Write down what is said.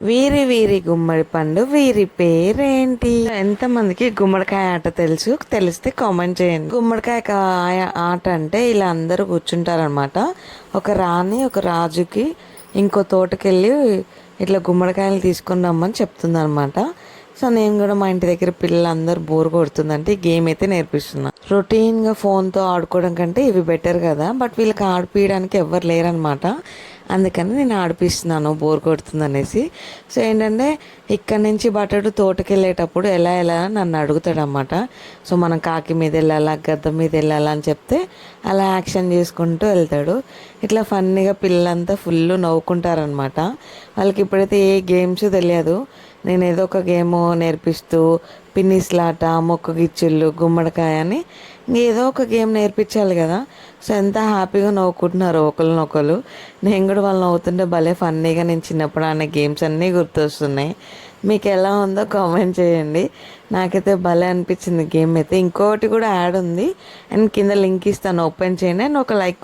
వీరి వీరి గుమ్మడి పండు వీరి పేరేంటి? ఎంతమందికి గుమ్మడికాయ ఆట తెలుసు? తెలిస్తే కామెంట్ చేయండి. గుమ్మడికాయ ఆట అంటే ఇలా అందరూ కూర్చుంటారనమాట ఒక రాణి ఒక రాజుకి ఇంకో తోటకెళ్ళి ఇట్లా గుమ్మడికాయలు తీసుకుని రమ్మని చెప్తుంది అనమాట సో నేను కూడా మా ఇంటి దగ్గర పిల్లలందరూ బోర్ కొడుతుందంటే ఈ గేమ్ అయితే నేర్పిస్తున్నా. రొటీన్గా ఫోన్తో ఆడుకోవడం కంటే ఇవి బెటర్ కదా. బట్ వీళ్ళకి ఆడిపించడానికి ఎవరు లేరనమాట అందుకని నేను ఆడిపిస్తున్నాను బోర్ కొడుతుంది అనేసి సో ఏంటంటే ఇక్కడ నుంచి బట్టడు తోటకి వెళ్ళేటప్పుడు ఎలా ఎలా నన్ను అడుగుతాడనమాట సో మనం కాకి మీద వెళ్ళాలా గద్ద మీద వెళ్ళాలా అని చెప్తే అలా యాక్షన్ చేసుకుంటూ వెళ్తాడు. ఇట్లా ఫన్నీగా పిల్లలంతా ఫుల్ నవ్వుకుంటారనమాట వాళ్ళకి ఇప్పుడైతే ఏ గేమ్స్ తెలియదు. నేను ఏదో ఒక గేమ్ నేర్పిస్తూ పిన్నిస్లాట మొక్క గిచ్చుళ్ళు గుమ్మడికాయ అని ఏదో ఒక గేమ్ నేర్పించాలి కదా. సో ఎంత హ్యాపీగా నవ్వుకుంటున్నారు ఒకరినొకరు నేను కూడా వాళ్ళు నవ్వుతుంటే భలే ఫన్నీగా నేను చిన్నప్పుడు ఆడిన గేమ్స్ అన్నీ గుర్తొస్తున్నాయి. మీకు ఎలా ఉందో కామెంట్ చేయండి. నాకైతే భలే అనిపించింది గేమ్ అయితే. ఇంకోటి కూడా యాడ్ ఉంది. అండ్ కింద లింక్ ఇస్తాను. ఓపెన్ చేయండి. అండ్ ఒక లైక్